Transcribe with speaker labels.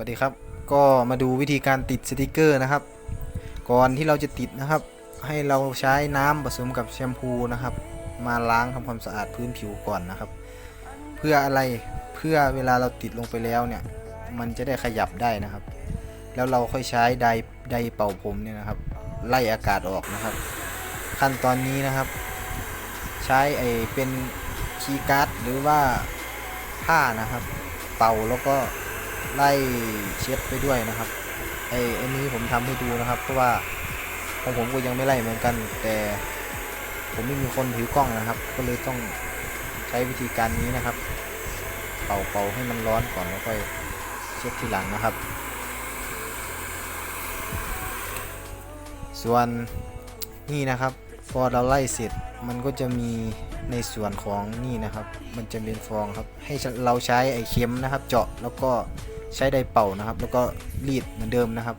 Speaker 1: วัสดีครับ ก็มาดูวิธีการติดสติกเกอร์นะครับ ก่อนที่เราจะติดนะครับ ให้เราใช้น้ำผสมกับแชมพูนะครับ มาล้างทำความสะอาดพื้นผิวก่อนนะครับ เพื่ออะไรเพื่อเวลาเราติดลงไปแล้วเนี่ย มันจะได้ขยับได้นะครับ แล้วเราค่อยใช้ไดไดเป่าผมเนี่ยนะครับ ไล่อากาศออกนะครับ ขั้นตอนนี้นะครับ ใช้ไอเป็นคีย์การ์ดหรือว่าผ้านะครับ เป่าแล้วก็ ไล่เช็ดไปด้วยนะครับไออันนี้ผมทำให้ดูนะครับเพราะว่าของผมก็ยังไม่ไล่เหมือนกัน แต่ผมไม่มีคนถือกล้องนะครับ ก็เลยต้องใช้วิธีการนี้นะครับ เป่าเป่าให้มันร้อนก่อนแล้วค่อยเช็ดทีหลังนะครับ ส่วนนี่นะครับ พอเราไล่เสร็จมันก็จะมีในส่วนของนี่นะครับ มันจะเป็นฟองครับ ให้เราใช้ไอเข็มนะครับ เจาะแล้วก็ใช้ไดเป่านะครับ แล้วก็รีดเหมือนเดิมนะครับ